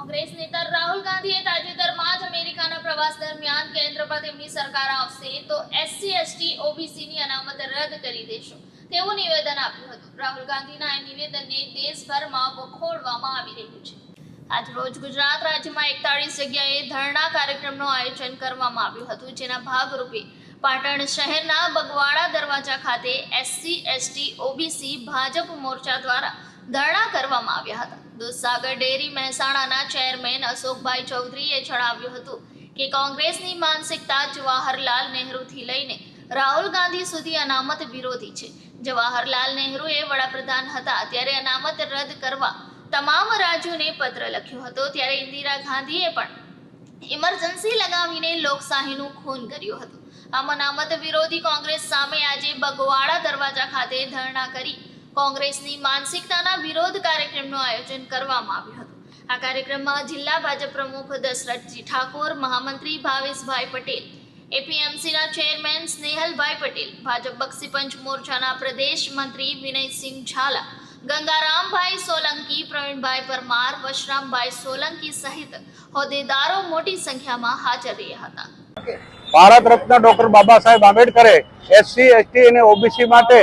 કોંગ્રેસ નેતા રાહુલ ગાંધીએ તાજેતરમાં જ અમેરિકાના પ્રવાસ દરમિયાન કેન્દ્ર પર તેમની સરકાર આવશે તો એસસી, એસટી, ઓબીસીની અનામત રદ કરી દેશો. તેવું નિવેદન આપ્યું હતું. રાહુલ ગાંધીના આ નિવેદનને દેશભરમાં વખોડવામાં આવી રહ્યું છે. આજ રોજ ગુજરાત રાજ્યમાં એકતાળીસ જગ્યાએ ધરણા કાર્યક્રમનું આયોજન કરવામાં આવ્યું હતું, જેના ભાગરૂપે પાટણ શહેરના બગવાડા દરવાજા ખાતે એસસી, એસટી, ઓબીસી, ભાજપ મોરચા દ્વારા ધરણા કરવામાં આવ્યા હતા. દૂધસાગર ડેરી મહેસાણાના ચેરમેન અશોકભાઈ ચૌધરીએ જણાવ્યું હતું કે કોંગ્રેસની માનસિકતા જવાહરલાલ નહેરુથી લઈને રાહુલ ગાંધી સુધી અનામત વિરોધી છે. જવાહરલાલ નહેરુએ વડાપ્રધાન હતા ત્યારે અનામત રદ કરવા તમામ રાજ્યોને પત્ર લખ્યો હતો ત્યારે ઇન્દિરા ગાંધીએ પણ ઇમરજન્સી લગાવીને લોકશાહીનું ખૂન કર્યું હતું. આમ અનામત વિરોધી કોંગ્રેસ સામે આજે બગવાડા દરવાજા ખાતે ધરણા કરી કોંગ્રેસની માનસિકતાના વિરોધ કાર્યક્રમનું આયોજન કરવામાં આવ્યું હતું. આ કાર્યક્રમમાં જિલ્લા ભાજપ પ્રમુખ દશરથજી ઠાકોર, મહામંત્રી ભાવેશભાઈ પટેલ, એપીએમસીના ચેરમેન સ્નેહલભાઈ પટેલ, ભાજપ બક્ષી પંચ મોરચાના પ્રદેશ મંત્રી વિનયસિંહ ઝાલા, ગંગારામભાઈ સોલંકી, પ્રવીણભાઈ પરમાર, વશરામભાઈ સોલંકી સહિત હોદ્દેદારો મોટી સંખ્યામાં હાજર રહ્યા હતા. ભારત રત્ન ડોક્ટર બાબા સાહેબ આંબેડકરે એસસી, એસટી અને ઓબીસી માટે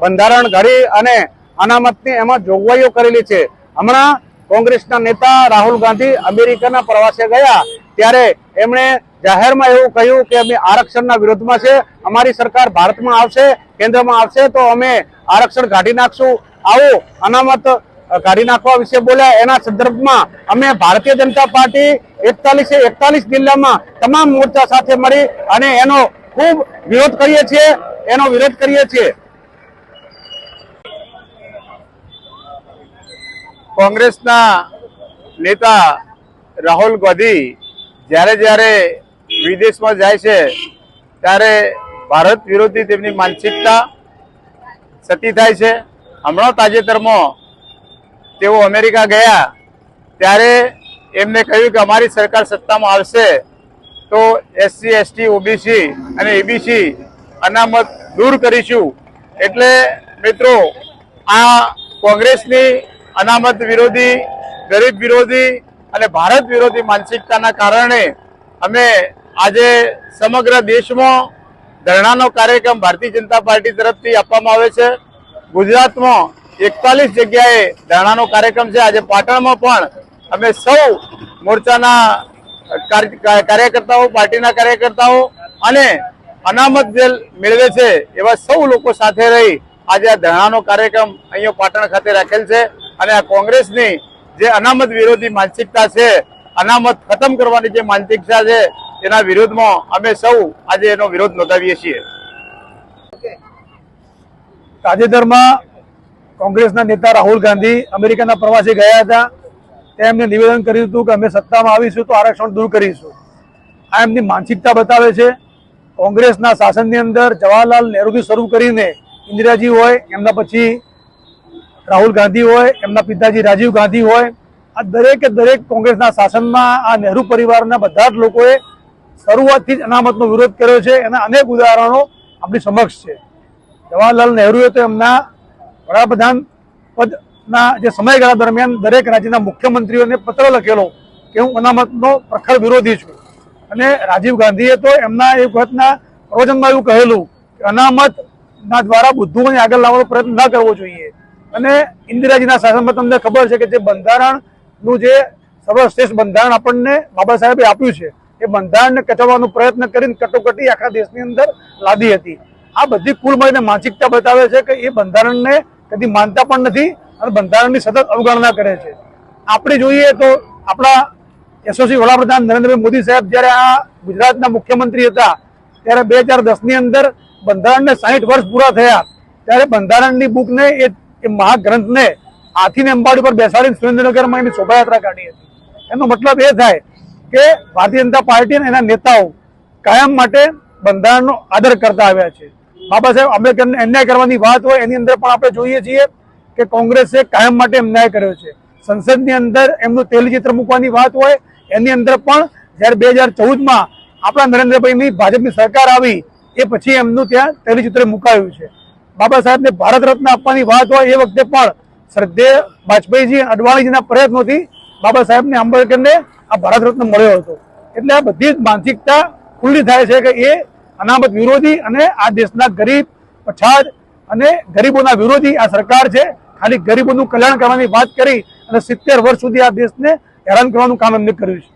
બંધારણ ઘડી અને અનામતની એમાં જોગવાઈઓ કરેલી છે. હમણાં કોંગ્રેસના નેતા રાહુલ ગાંધી અમેરિકાના પ્રવાસે ગયા ત્યારે એમણે જાહેરમાં એવું કહ્યું કે અમે આરક્ષણના વિરોધમાં છે, અમારી સરકાર ભારતમાં આવશે, કેન્દ્રમાં આવશે, તો અમે આરક્ષણ કાઢી નાખશું. આવું અનામત કાઢી નાખવા વિશે બોલ્યા. એના સંદર્ભમાં અમે ભારતીય જનતા પાર્ટી એકતાલીસે એકતાલીસ જિલ્લામાં તમામ મોરચા સાથે મળી અને એનો ખૂબ વિરોધ કરીએ છીએ, એનો વિરોધ કરીએ છીએ. કોંગ્રેસના નેતા રાહુલ ગાંધી જ્યારે જ્યારે વિદેશમાં જાય છે, ત્યારે ભારત વિરોધી તેમની માનસિકતા સતી થાય છે. હમણાં તાજેતરમાં તેઓ અમેરિકા ગયા, ત્યારે એમને કહ્યું કે અમારી સરકાર સત્તામાં આવશે. તો એસસી, એસટી, ઓબીસી અને એબીસી અનામત દૂર કરીશું. એટલે મિત્રો, આ કોંગ્રેસની અનામત વિરોધી, ગરીબ વિરોધી અને ભારત વિરોધી માનસિકતાના કારણે અમે આજે સમગ્ર દેશમાં ધરણાનો કાર્યક્રમ ભારતીય જનતા પાર્ટી તરફથી આપવામાં આવે છે. ગુજરાતમાં એકતાલીસ જગ્યાએ ધરણાનો કાર્યક્રમ છે. આજે પાટણમાં પણ અમે સૌ મોરચાના કાર્ય- કાર્યકર્તાઓ, પાર્ટીના કાર્યકર્તાઓ અને અનામત જે મેળવે છે એવા સૌ લોકો સાથે રહી આજે આ ધરણાનો કાર્યક્રમ અહીંયા પાટણ ખાતે રાખેલ છે. અને આ કોંગ્રેસની જે અનામત વિરોધી માનસિકતા છે, અનામત ખતમ કરવાની જે માનસિકતા છે, એના વિરોધમાં અમે સૌ આજે એનો વિરોધ નોંધાવીએ છીએ. તાજેતરમાં કોંગ્રેસના નેતા રાહુલ ગાંધી અમેરિકાના પ્રવાસે ગયા હતા. ત્યાં એમને નિવેદન કર્યું હતું કે અમે સત્તામાં આવીશું તો આરક્ષણ દૂર કરીશું. આ એમની માનસિકતા બતાવે છે. કોંગ્રેસના શાસનની અંદર જવાહરલાલ નહેરુથી શરૂ કરીને ઇન્દિરાજી હોય, એમના પછી રાહુલ ગાંધી હોય, એમના પિતાજી રાજીવ ગાંધી હોય, આ દરેકે દરેક કોંગ્રેસના શાસનમાં આ નહેરુ પરિવારના બધા જ લોકોએ શરૂઆતથી જ અનામતનો વિરોધ કર્યો છે. એના અનેક ઉદાહરણો આપણી સમક્ષ છે. જવાહરલાલ નહેરુએ તો એમના વડાપ્રધાન પદના જે સમયગાળા દરમિયાન દરેક રાજ્યના મુખ્યમંત્રીઓને પત્ર લખેલો કે હું અનામતનો પ્રખર વિરોધી છું. અને રાજીવ ગાંધીએ તો એમના એક વખતના પ્રવચનમાં એવું કહેલું કે અનામતના દ્વારા બુદ્ધુઓને આગળ લાવવાનો પ્રયત્ન ન કરવો જોઈએ. અને ઇન્દિરાજીના શાસનમાં તમને ખબર છે કે જે બંધારણનું જે સર્વશ્રેષ્ઠ બંધારણ આપણને બાબા સાહેબે આપ્યું છે, એ બંધારણને કચડવાનો પ્રયત્ન કરીને કટોકટી આખા દેશની અંદર લાદી હતી. આ બધી કુલ મળીને માનસિકતા બતાવે છે કે એ બંધારણને કદી માનતા પણ નથી અને બંધારણની સતત અવગણના કરે છે. આપણે જોઈએ તો આપણા યશસ્વી વડાપ્રધાન નરેન્દ્રભાઈ મોદી સાહેબ જ્યારે આ ગુજરાતના મુખ્યમંત્રી હતા, ત્યારે બે હજાર દસની અંદર બંધારણને સાહીઠ વર્ષ પૂરા થયા. ત્યારે બંધારણની બુકને એ એ મહાગ્રંથને હાથીને અંબાડી પર બેસાડીને સુરેન્દ્રનગરમાં એની શોભાયાત્રા કાઢી હતી. એનો મતલબ એ થાય કે ભારતીય જનતા પાર્ટી અને એના નેતાઓ કાયમ માટે બંધારણનો આદર કરતા આવ્યા છે. બાબા સાહેબ, આંબેડકરને અન્યાય કરવાની વાત હોય એની અંદર પણ આપણે જોઈએ છીએ કે કોંગ્રેસે કાયમ માટે અન્યાય કર્યો છે. સંસદની અંદર એમનું તેલચિત્ર મૂકવાની વાત હોય એની અંદર પણ જ્યારે બે હજાર ચૌદમાં આપણા નરેન્દ્રભાઈની ભાજપની સરકાર આવી એ પછી એમનું ત્યાં તેલચિત્ર મુકાયું છે. બાબા સાહેબને ભારત રત્ન આપવાની વાત હોય એ વખતે પણ શ્રદ્ધેય વાજપેયીજી અને અડવાણીજીના પ્રયત્નોથી બાબા સાહેબને આંબેડકરને આ ભારત રત્ન મળ્યો હતો. એટલે આ બધી જ માનસિકતા ખુલ્લી થાય છે કે એ અનામત વિરોધી અને આ દેશના ગરીબ, પછાત અને ગરીબોના વિરોધી આ સરકાર છે. ખાલી ગરીબોનું કલ્યાણ કરવાની વાત કરી અને સિત્તેર વર્ષ સુધી આ દેશને હેરાન કરવાનું કામ એમને કર્યું છે.